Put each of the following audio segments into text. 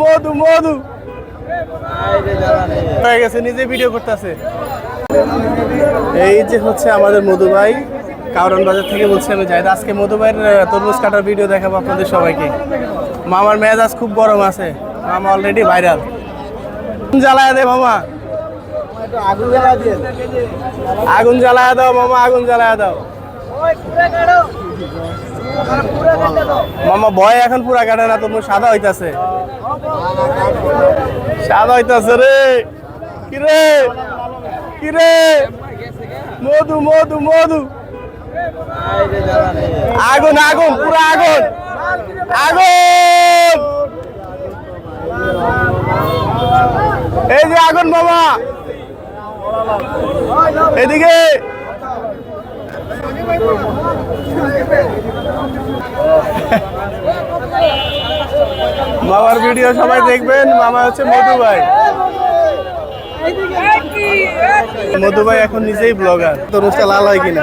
মধু মধু। হয়ে গেছে নিজে ভিডিও করতেছে। এই যে হচ্ছে আমাদের মধু ভাই কাউরান বাজার থেকে বলছি আমি যাই। আজকে মধু ভাইয়ের তরমুজ কাটার ভিডিও দেখাবো আপনাদের সবাইকে। মামার মেজাজ খুব গরম আছে। মামা অলরেডি ভাইরাল জ্বালায় দে মামা। আগুন জ্বালায় দাও মামা আগুন জ্বালায় দাও। মামা, ভয় এখন পুরা কাটে না তরমুজ সাদা হইতাছে। সাদা হইতাছে রে। কি রে কি রে মধু মধু মধু। আগুন আগুন, পুরা আগুন। আগুন! এই যে আগুন বাবা এদিকে। মামার ভিডিও সবাই দেখবেন। মামা হচ্ছে মধু ভাই। মধু ভাই এখন নিজেই ব্লগার তরমুজটা লাল হয় কিনা?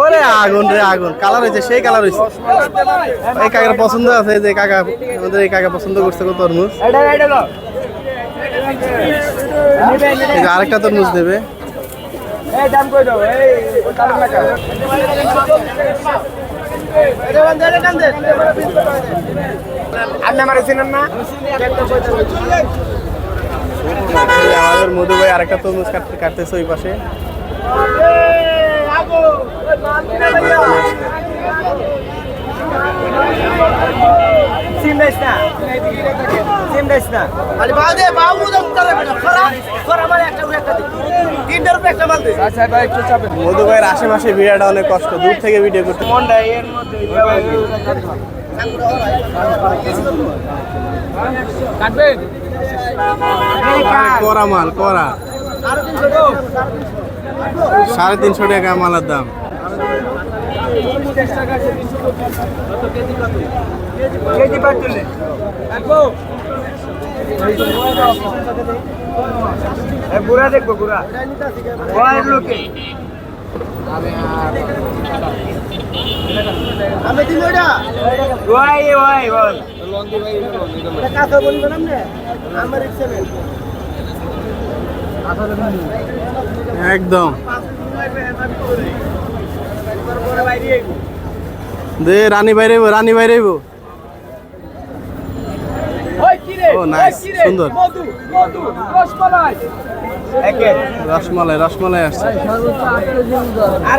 ওরে আগুন রে আগুন। কালার হয়েছে সেই কালার হয়েছে। এই কাকার পছন্দ আছে যে কাকা আমাদের এই কাকা পছন্দ করছে কত তরমুজ। আরেকটা তরমুজ দেবে। আমাদের মধু ভাই আরেকটা তরমুজ কাটতে কাটতেছে ওই পাশে। মধু ভাইয়ের আশেপাশে ভিড়াটা অনেক কষ্ট দূর থেকে ভিডিও করতে করা মাল করা সাড়ে তিনশো টাকা মালের দাম। গুড়া দেখব গুড়া লোকে। আমি দিন ওইটা ওয়াই ওয়াই বল। এটা কাঁচা বলবেন আপনি? আমার সেভেন একদম। দে রানী বাইরে রানী বাইরে ও নাইস সুন্দর। রসমালাই। রসমালাই আসছে। আর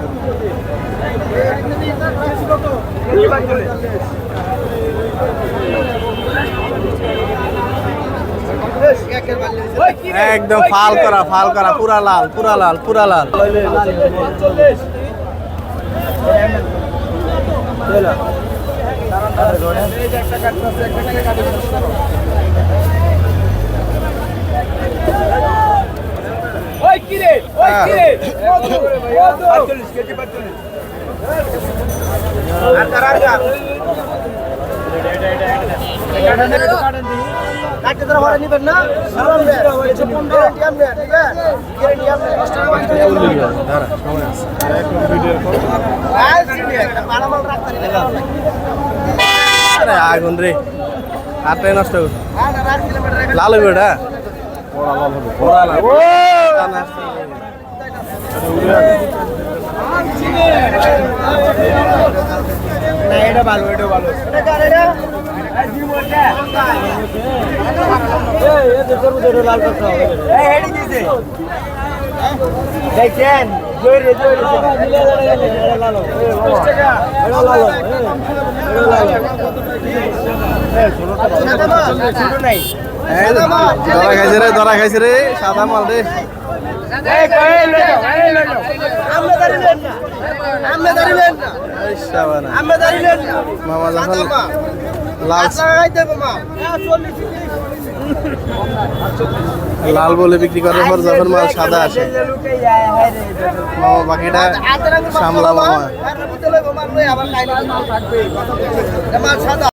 একদম ফাল করা ফাল করা পুরা লাল পুরা লাল পুরা লাল। হ্যাঁ। কেজি 45 আগুন রে। হাতটাই নষ্ট লাল এটা? লাল আসছে। না এটা ভালো এটা ভালো এটা কার এটা এই ধরা খাইছে রে ধরা খাইছে রে। সাদা মাল রে। মামা যখন লাল গাই দেবো মা। লাল বলে বিক্রি করার পর যখন মাল সাদা আসে বাকিটা সামলা মামা